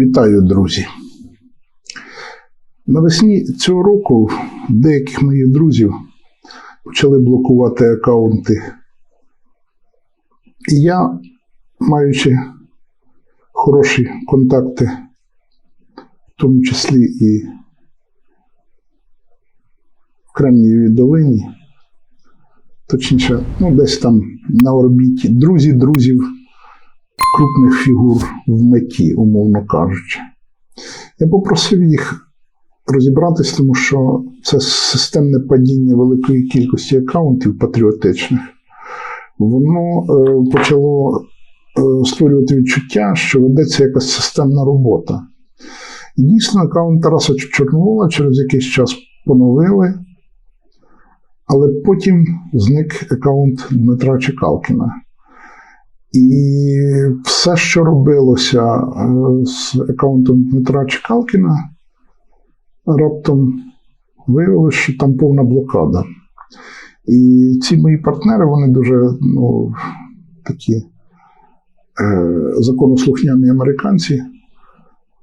Вітаю, друзі. Навесні цього року деяких моїх друзів почали блокувати аккаунти. І я, маючи хороші контакти, в тому числі і в Кремнієвій долині, точніше, ну, десь там на орбіті, друзі друзів крупних фігур в меті, умовно кажучи. Я попросив їх розібратись, тому що це системне падіння великої кількості аккаунтів патріотичних. Воно е, почало е, створювати відчуття, що ведеться якась системна робота. І дійсно, аккаунт Тараса Чорновола через якийсь час поновили, але потім зник аккаунт Дмитра Чекалкіна. І все, що робилося е, з аккаунтом Дмитра Чекалкіна, раптом виявилося, що там повна блокада. І ці мої партнери, вони дуже ну, такі е, законослухняні американці,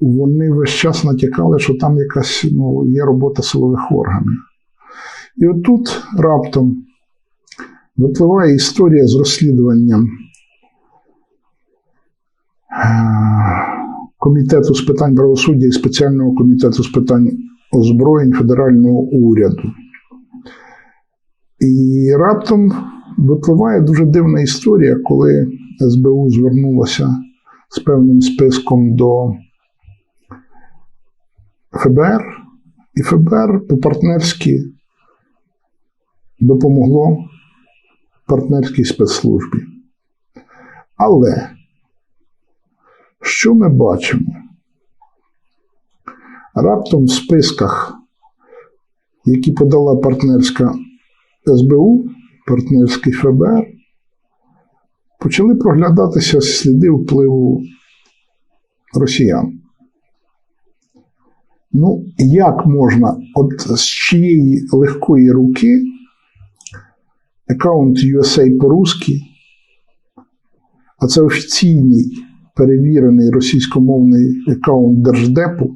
вони весь час натякали, що там якась ну, є робота силових органів. І отут раптом випливає історія з розслідуванням Комітету з питань правосуддя і спеціального комітету з питань озброєнь федерального уряду. І раптом випливає дуже дивна історія, коли СБУ звернулося з певним списком до ФБР, і ФБР по-партнерськи допомогло партнерській спецслужбі. Але що ми бачимо? Раптом в списках, які подала партнерська СБУ, партнерський ФБР, почали проглядатися сліди впливу росіян. Ну, як можна от з чиєї легкої руки аккаунт USA по-русски, а це офіційний перевірений російськомовний аккаунт Держдепу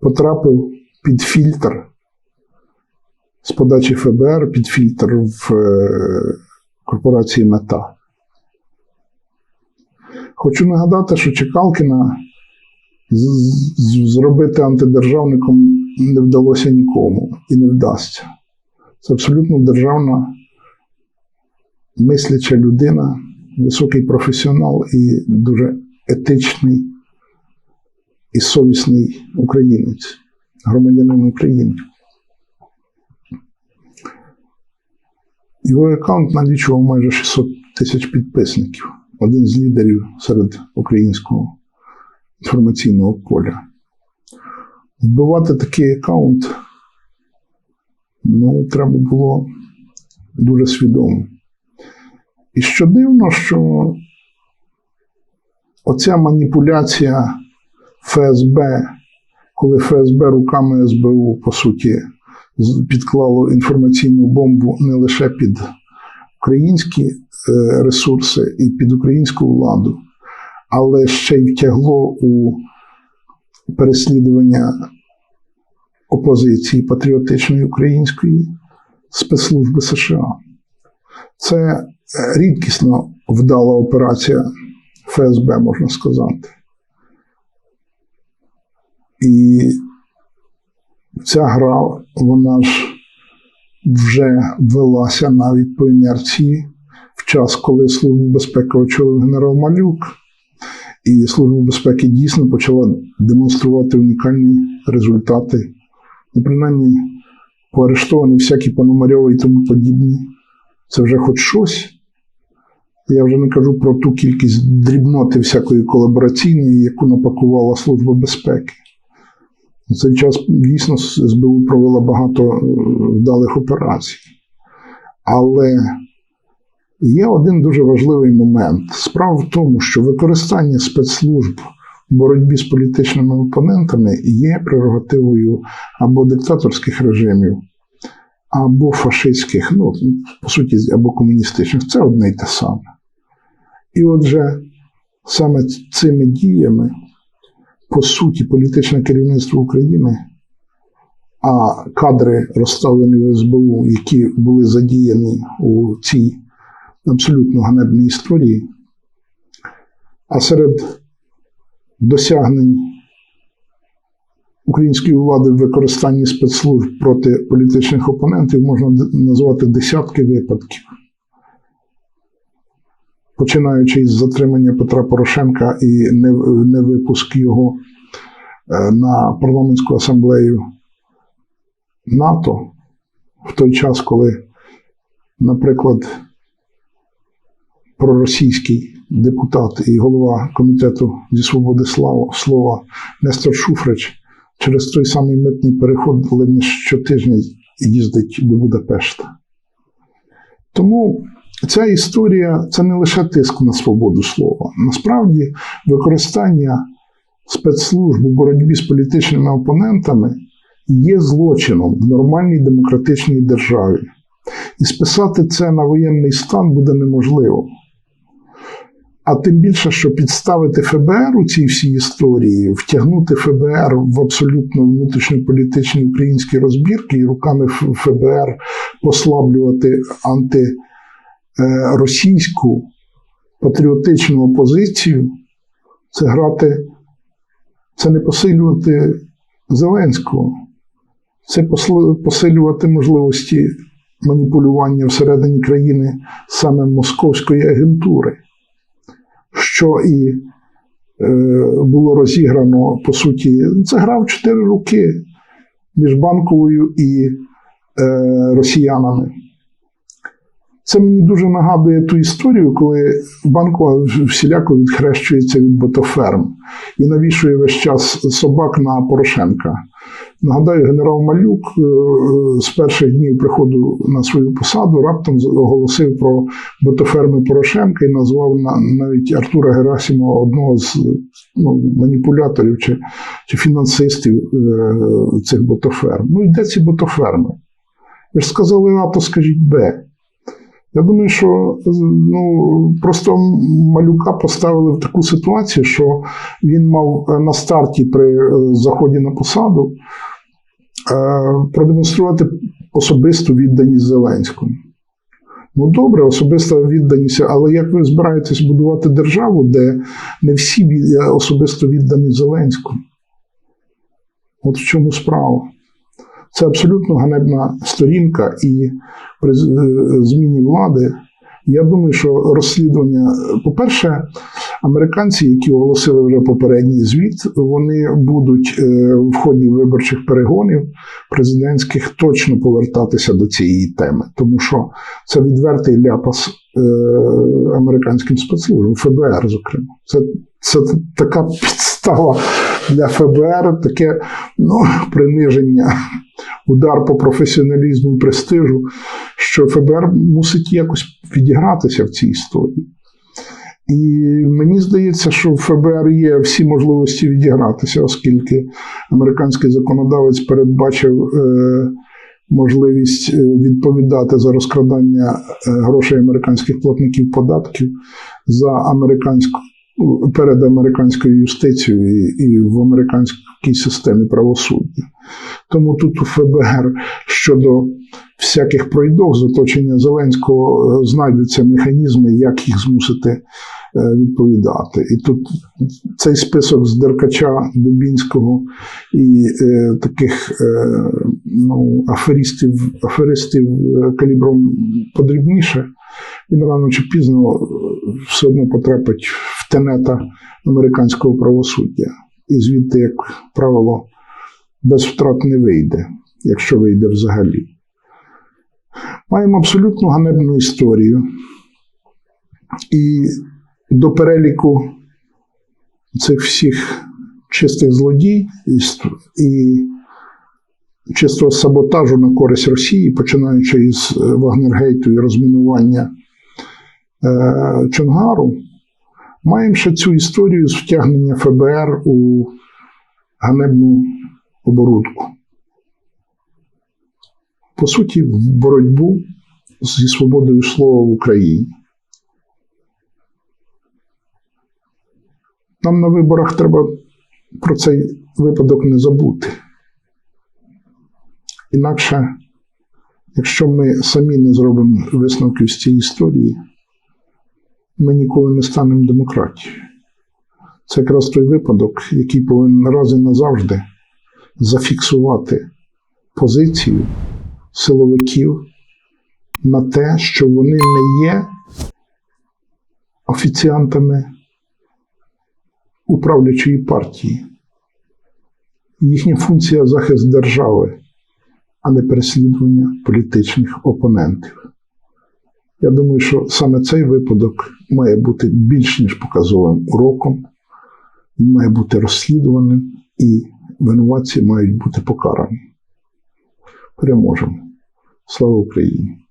потрапив під фільтр з подачі ФБР, під фільтр в корпорації Мета. Хочу нагадати, що Чекалкіна зробити антидержавником не вдалося нікому і не вдасться. Це абсолютно державна мисляча людина, високий професіонал і дуже етичний і совісний українець, громадянин України. Його аккаунт налічував майже 600 тисяч підписників, один з лідерів серед українського інформаційного поля. Вбивати такий аккаунт ну, треба було дуже свідомо. І що дивно, що оця маніпуляція ФСБ, коли ФСБ руками СБУ, по суті, підклало інформаційну бомбу не лише під українські ресурси і під українську владу, але ще й втягло у переслідування опозиції патріотичної української спецслужби США. Це рідкісно вдала операція ФСБ, можна сказати. І ця гра, вона ж вже велася навіть по інерції в час, коли Службу безпеки очолив генерал Малюк, і Служба безпеки дійсно почала демонструвати унікальні результати. Ну, принаймні, поарештовані всякі Пономарьови і тому подібні. Це вже хоч щось. Я вже не кажу про ту кількість дрібноти всякої колабораційної, яку напакувала Служба безпеки. У цей час дійсно СБУ провела багато вдалих операцій. Але є один дуже важливий момент. Справа в тому, що використання спецслужб в боротьбі з політичними опонентами є прерогативою або диктаторських режимів, або фашистських, ну, по суті, або комуністичних. Це одне й те саме. І отже, саме цими діями по суті, політичне керівництво України, а кадри розставлені в СБУ, які були задіяні у цій абсолютно ганебній історії. А серед досягнень української влади в використанні спецслужб проти політичних опонентів можна назвати десятки випадків. Починаючи із затримання Петра Порошенка і не- невипуск його е, на парламентську асамблею НАТО в той час, коли, наприклад, проросійський депутат і голова комітету зі свободи слова Нестор Шуфрич через той самий митний переход не щотижня їздить до Будапешта. Тому ця історія це не лише тиск на свободу слова. Насправді, використання спецслужб у боротьбі з політичними опонентами є злочином в нормальній демократичній державі. І списати це на воєнний стан буде неможливо. А тим більше, що підставити ФБР у цій всій історії, втягнути ФБР в абсолютно внутрішньополітичні українські розбірки і руками ФБР послаблювати антиросійську патріотичну опозицію, це грати, це не посилювати Зеленського, це посилювати можливості маніпулювання всередині країни саме московської агентури що і е, було розіграно, по суті, це гра в чотири роки між банковою і е, росіянами. Це мені дуже нагадує ту історію, коли банкова всіляко відхрещується від ботоферм і навішує весь час собак на Порошенка. Нагадаю, генерал Малюк е, з перших днів приходу на свою посаду раптом оголосив про ботоферми Порошенка і назвав навіть Артура Герасимова одного з ну, маніпуляторів чи, чи фінансистів е, цих ботоферм. Ну і де ці ботоферми? Ви ж сказали А, то скажіть Б. Я думаю, що ну, просто малюка поставили в таку ситуацію, що він мав е, на старті при е, заході на посаду е, продемонструвати особисту відданість Зеленському. Ну, добре, особиста відданість, але як ви збираєтесь будувати державу, де не всі особисто віддані Зеленському? От в чому справа. Це абсолютно ганебна сторінка, і при е, зміні влади. Я думаю, що розслідування, по-перше, американці, які оголосили вже попередній звіт, вони будуть е, в ході виборчих перегонів президентських точно повертатися до цієї теми, тому що це відвертий ляпас е, американським спецслужбам, ФБР, зокрема. Це, це така підстава для ФБР, таке ну, приниження удар по професіоналізму і престижу, що ФБР мусить якось відігратися в цій історії. І мені здається, що в ФБР є всі можливості відігратися, оскільки американський законодавець передбачив е, можливість е, відповідати за розкрадання е, грошей американських платників податків за американську перед американською юстицією і, і в американській системі правосуддя. Тому тут у ФБР щодо всяких пройдох з оточення Зеленського е, знайдуться механізми, як їх змусити е, відповідати. І тут цей список з Деркача, Дубінського і е, таких е, ну, аферистів, аферистів е, калібром подрібніше, він рано чи пізно все одно потрапить тенета американського правосуддя. І звідти, як правило, без втрат не вийде, якщо вийде взагалі. Маємо абсолютно ганебну історію. І до переліку цих всіх чистих злодій і, чистого саботажу на користь Росії, починаючи із е, Вагнергейту і розмінування е, Чонгару, маємо ще цю історію з втягнення ФБР у ганебну оборудку. По суті, в боротьбу зі свободою слова в Україні. Нам на виборах треба про цей випадок не забути. Інакше, якщо ми самі не зробимо висновків з цієї історії, ми ніколи не станемо демократією. Це якраз той випадок, який повинен раз і назавжди зафіксувати позицію силовиків на те, що вони не є офіціантами управлячої партії. Їхня функція захист держави, а не переслідування політичних опонентів. Я думаю, що саме цей випадок має бути більш ніж показовим уроком, він має бути розслідуваним і винуватці мають бути покарані. Переможемо. Слава Україні!